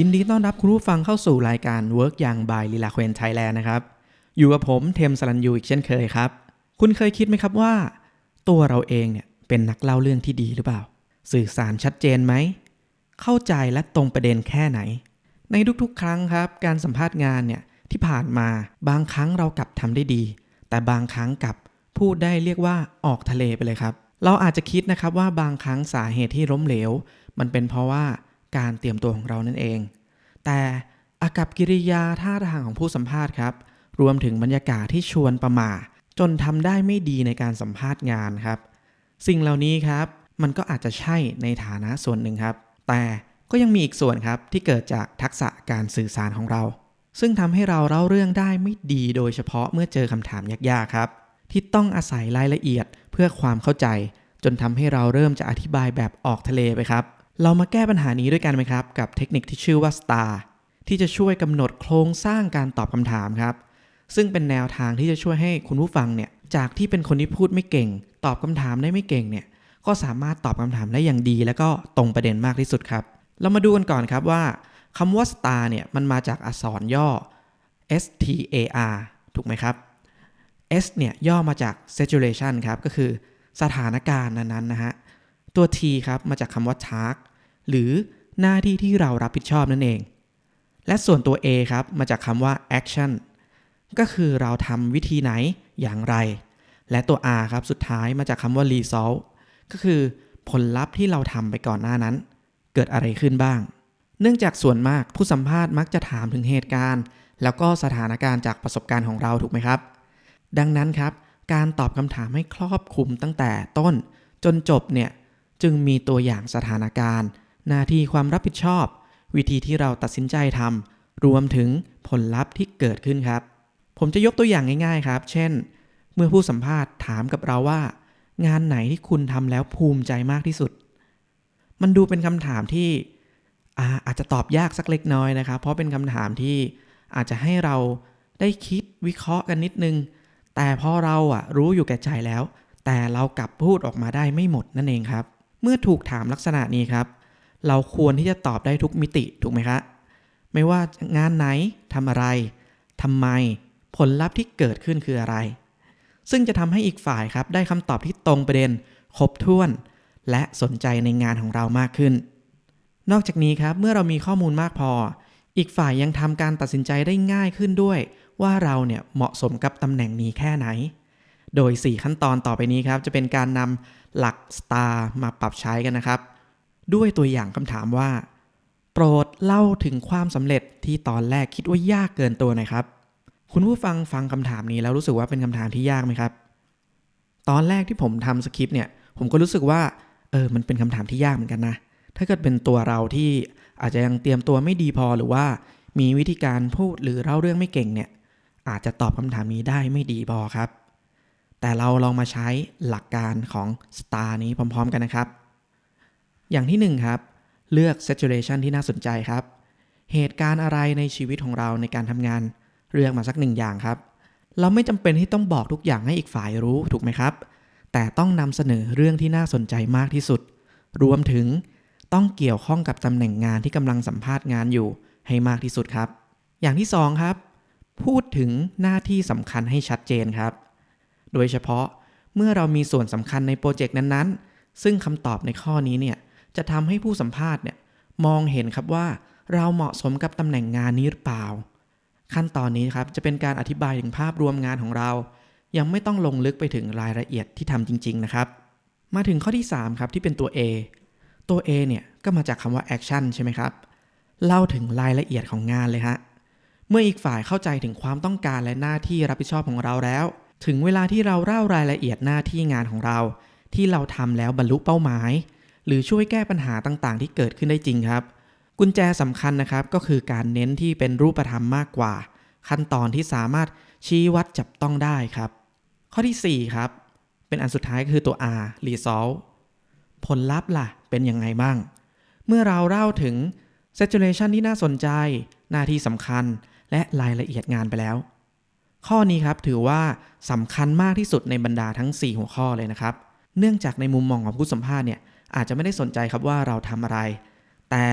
ยินดีต้อนรับคุณผู้ฟังเข้าสู่รายการ Work อย่างบายลีลาเควนไทยแลนด์นะครับ อยู่กับผมเทมสรัญยูอีกเช่นเคยครับ คุณเคยคิดไหมครับว่า ตัวเราเองเนี่ยเป็นนักเล่าเรื่องที่ดีหรือเปล่า สื่อสารชัดเจนไหม เข้าใจและตรงประเด็นแค่ไหน ในทุกๆ ครั้งครับ การสัมภาษณ์งานเนี่ยที่ผ่านมาบางครั้งเรากลับทำได้ดี แต่บางครั้งกลับพูดได้เรียกว่าออกทะเลไปเลยครับ เราอาจจะคิดนะครับว่าบางครั้งสาเหตุที่ล้มเหลว มันเป็นเพราะว่า การเตรียมตัวของเรานั่นเอง แต่อากับกิริยาท่าทางของผู้สัมภาษณ์ครับ รวมถึงบรรยากาศที่ชวนประมาจนทำได้ไม่ดีในการสัมภาษณ์งานครับ สิ่งเหล่านี้ครับ มันก็อาจจะใช่ในฐานะส่วนหนึ่งครับ แต่ก็ยังมีอีกส่วนครับที่เกิดจากทักษะการสื่อสารของเรา ซึ่งทำให้เราเล่าเรื่องได้ไม่ดีโดยเฉพาะเมื่อเจอคำถามยากๆครับ ที่ต้องอาศัยรายละเอียดเพื่อความเข้าใจ จนทำให้เราเริ่มจะอธิบายแบบออกทะเลไปครับ เรามาแก้ปัญหานี้ด้วยกันไหมครับ กับเทคนิคที่ชื่อว่า STAR ที่จะช่วยกำหนดโครงสร้างการตอบคำถามครับ ซึ่งเป็นแนวทางที่จะช่วยให้คุณผู้ฟังเนี่ยจากที่เป็นคนที่พูดไม่เก่ง ตอบคำถามได้ไม่เก่งเนี่ยก็สามารถตอบคำถามได้อย่างดี แล้วก็ตรงประเด็นมากที่สุดครับ เรามาดูกันก่อนครับว่าคำว่า STAR เนี่ยมันมาจากอักษรย่อ S T A R ถูกไหมครับ S เนี่ยย่อมาจาก situation ครับก็คือสถานการณ์นั้นๆนะฮะตัว T ครับมาจากคำว่า task หรือหน้าที่ที่เรารับผิดชอบนั่นเอง และส่วนตัว A ครับ มาจากคำว่า action ก็คือเราทำวิธีไหนอย่างไร และตัว R ครับ สุดท้ายมาจากคำว่า result ก็คือผลลัพธ์ที่เราทำไปก่อนหน้านั้น เกิดอะไรขึ้นบ้าง เนื่องจากส่วนมากผู้สัมภาษณ์มักจะถามถึงเหตุการณ์ แล้วก็สถานการณ์จากประสบการณ์ของเราถูกไหมครับ ดังนั้นครับ การตอบคำถามให้ครอบคลุมตั้งแต่ต้น จนจบเนี่ยจึงมีตัวอย่างสถานการณ์ หน้าที่ความรับผิดชอบ วิธีที่เราตัดสินใจทำรวมถึงผลลัพธ์ที่เกิดขึ้นครับ ผมจะยกตัวอย่างง่ายๆครับ เช่น เมื่อผู้สัมภาษณ์ถามกับเราว่า งานไหนที่คุณทำแล้วภูมิใจมากที่สุด มันดูเป็นคำถามที่อาอาจจะตอบยากสักเล็กน้อยนะครับ เพราะเป็นคำถามที่อาจจะให้เราได้คิดวิเคราะห์กันนิดนึง แต่พอเราอะรู้อยู่แก่ใจแล้ว แต่เรากลับพูดออกมาได้ไม่หมดนั่นเองครับ เมื่อถูกถามลักษณะนี้ครับ เราควรที่จะตอบได้ทุกมิติถูกไหมครับไม่ว่างานไหนทำอะไรทำไม ผลลัพธ์ที่เกิดขึ้นคืออะไร ซึ่งจะทำให้อีกฝ่ายครับ ได้คำตอบที่ตรงประเด็น ครบถ้วน และสนใจในงานของเรามากขึ้น นอกจากนี้ครับเมื่อเรามีข้อมูลมากพอ อีกฝ่ายยังทำการตัดสินใจได้ง่ายขึ้นด้วย ว่าเราเนี่ยเหมาะสมกับตำแหน่งนี้แค่ไหน โดย 4 ขั้นตอนต่อไปนี้ครับ จะเป็นการนำหลัก STAR มาปรับใช้กันนะครับ ด้วยตัวอย่างคำถามว่า โปรดเล่าถึงความสำเร็จที่ตอนแรกคิดว่ายากเกินตัวหน่อยครับ คุณผู้ฟังฟังคำถามนี้แล้วรู้สึกว่าเป็นคำถามที่ยากไหมครับ ตอนแรกที่ผมทำสคริปต์เนี่ย ผมก็รู้สึกว่า เออ มันเป็นคำถามที่ยากเหมือนกันนะ ถ้าเกิดเป็นตัวเราที่อาจจะยังเตรียมตัวไม่ดีพอหรือว่ามีวิธีการพูดหรือเล่าเรื่องไม่เก่งเนี่ย อาจจะตอบคำถามนี้ได้ไม่ดีพอครับ แต่เราลองมาใช้หลักการของ STAR นี้พร้อม ๆ กันนะครับ อย่างที่หนึ่งครับ เลือก situation ที่น่าสนใจครับ เหตุการณ์อะไรในชีวิตของเราในการทำงาน เลือกมาสักหนึ่งอย่างครับ เราไม่จำเป็นที่ต้องบอกทุกอย่างให้อีกฝ่ายรู้ถูกไหมครับ แต่ต้องนำเสนอเรื่องที่น่าสนใจมากที่สุด รวมถึงต้องเกี่ยวข้องกับตำแหน่งงานที่กำลังสัมภาษณ์งานอยู่ให้มากที่สุดครับ อย่างที่สองครับ พูดถึงหน้าที่สำคัญให้ชัดเจนครับ โดยเฉพาะเมื่อเรามีส่วนสำคัญในโปรเจกต์นั้นๆ ซึ่งคำตอบในข้อนี้เนี่ย จะทำให้ผู้สัมภาษณ์เนี่ยมองเห็นครับว่าเราเหมาะสมกับตำแหน่งงานนี้หรือเปล่า ขั้นตอนนี้ครับจะเป็นการอธิบายถึงภาพรวมงานของเรา ยังไม่ต้องลงลึกไปถึงรายละเอียดที่ทำจริง ๆ นะครับ มาถึงข้อที่ 3 ครับที่เป็นตัว A ตัว A เนี่ยก็มาจากคำว่า action ใช่ไหมครับ เล่าถึงรายละเอียดของงานเลยฮะเมื่ออีกฝ่ายเข้าใจถึงความต้องการและหน้าที่รับผิดชอบของเราแล้ว ถึงเวลาที่เราเล่ารายละเอียดหน้าที่งานของเรา ที่เราทำแล้วบรรลุเป้าหมาย หรือช่วยแก้ปัญหาต่างๆ ที่เกิดขึ้นได้จริงครับ กุญแจสำคัญนะครับก็คือการเน้นที่เป็นรูปธรรมมากกว่า ขั้นตอนที่สามารถชี้วัดจับต้องได้ครับ ข้อที่ 4 ครับ เป็นอันสุดท้ายก็คือตัว R result ผลลัพธ์ล่ะ เป็นยังไงบ้าง เมื่อเราเล่าถึง situation ที่น่าสนใจ หน้าที่สำคัญ และรายละเอียดงานไปแล้ว ข้อนี้ครับถือว่าสำคัญมากที่สุดในบรรดาทั้ง 4 หัวข้อเลยนะครับ เนื่องจากในมุมมองของผู้สัมภาษณ์เนี่ย อาจจะไม่ได้สนใจครับว่าเราทำอะไร แต่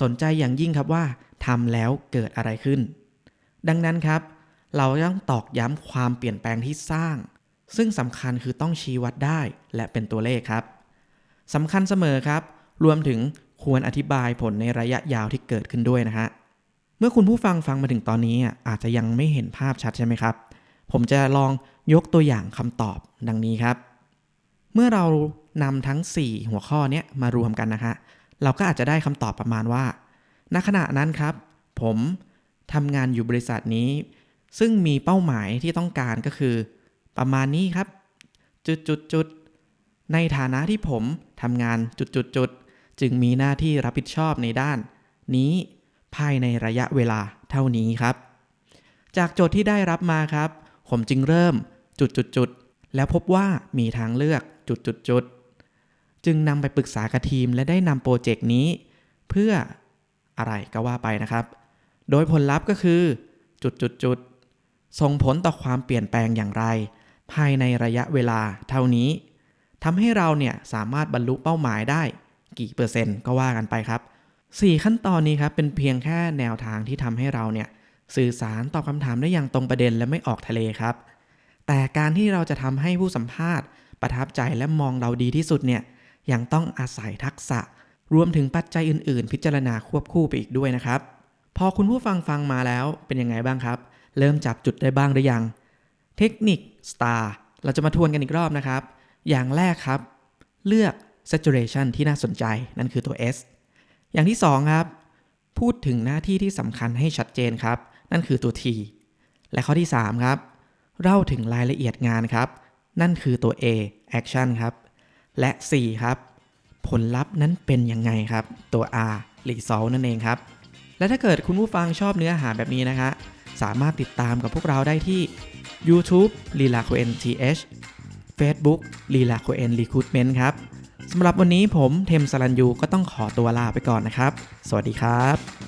สนใจอย่างยิ่งครับว่าทำแล้วเกิดอะไรขึ้น ดังนั้นครับ เราต้องตอกย้ำความเปลี่ยนแปลงที่สร้าง ซึ่งสำคัญคือต้องชี้วัดได้และเป็นตัวเลขครับสำคัญเสมอครับ รวมถึงควรอธิบายผลในระยะยาวที่เกิดขึ้นด้วยนะฮะเมื่อคุณผู้ฟังฟังมาถึงตอนนี้อะอาจจะยังไม่เห็นภาพชัดใช่ไหมครับ ผมจะลองยกตัวอย่างคำตอบดังนี้ครับ เมื่อเรานำทั้ง 4 หัวข้อเนี้ยมารวมกันนะคะ เราก็อาจจะได้คำตอบประมาณว่า ณ ขณะนั้นครับ ผมทำงานอยู่บริษัทนี้ ซึ่งมีเป้าหมายที่ต้องการก็คือ ประมาณนี้ครับ จุดจุดจุดในฐานะที่ผมทำงานจุดจุดจุดจึงมีหน้าที่รับผิดชอบในด้าน นี้ภายในระยะเวลาเท่านี้ครับ จากโจทย์ที่ได้รับมาครับ ผมจึงเริ่มจุดจุดจุดแล้วพบว่ามีทางเลือก จุดจุดจุดจึงนำไปปรึกษากับทีมและได้นำโปรเจกต์นี้ เพื่ออะไรก็ว่าไปนะครับ โดยผลลัพธ์ก็คือจุดจุดจุดส่งผลต่อความเปลี่ยนแปลงอย่างไร ภายในระยะเวลาเท่านี้ทำให้เราเนี่ยสามารถบรรลุเป้าหมายได้ กี่เปอร์เซ็นต์ก็ว่ากันไปครับ 4 ขั้นตอนนี้ครับเป็นเพียงแค่แนวทางที่ทำให้เราเนี่ยสื่อสารตอบคำถามได้อย่างตรงประเด็นและไม่ออกทะเลครับ แต่การที่เราจะทำให้ผู้สัมภาษณ์ ประทับใจและมองเราดีที่สุดเนี่ยยังต้องอาศัยทักษะ รวมถึงปัจจัยอื่น ๆ พิจารณาควบคู่ไปอีกด้วยนะครับ พอคุณผู้ฟังฟังมาแล้วเป็นยังไงบ้างครับ เริ่มจับจุดได้บ้างหรือยัง เทคนิค STAR เราจะมาทวนกันอีกรอบนะครับ อย่างแรกครับ เลือก saturation ที่น่าสนใจนั่นคือตัว S อย่างที่ 2 ครับ พูดถึงหน้าที่ที่สำคัญให้ชัดเจนครับ นั่นคือตัว T และข้อที่ 3 ครับเล่าถึงรายละเอียดงานครับ นั่นคือตัว A action ครับ และ4ครับ ผลลัพธ์นั้นเป็นยังไงครับ ตัว R result นั่นเองครับ และถ้าเกิดคุณผู้ฟังชอบเนื้อหาแบบนี้นะคะ สามารถติดตามกับพวกเราได้ที่ YouTube ลีลาโคเอน TH Facebook ลีลาโคเอน Recruitment ครับสำหรับวันนี้ผมเทมสลันยูก็ต้องขอตัวลาไปก่อนนะครับ สวัสดีครับ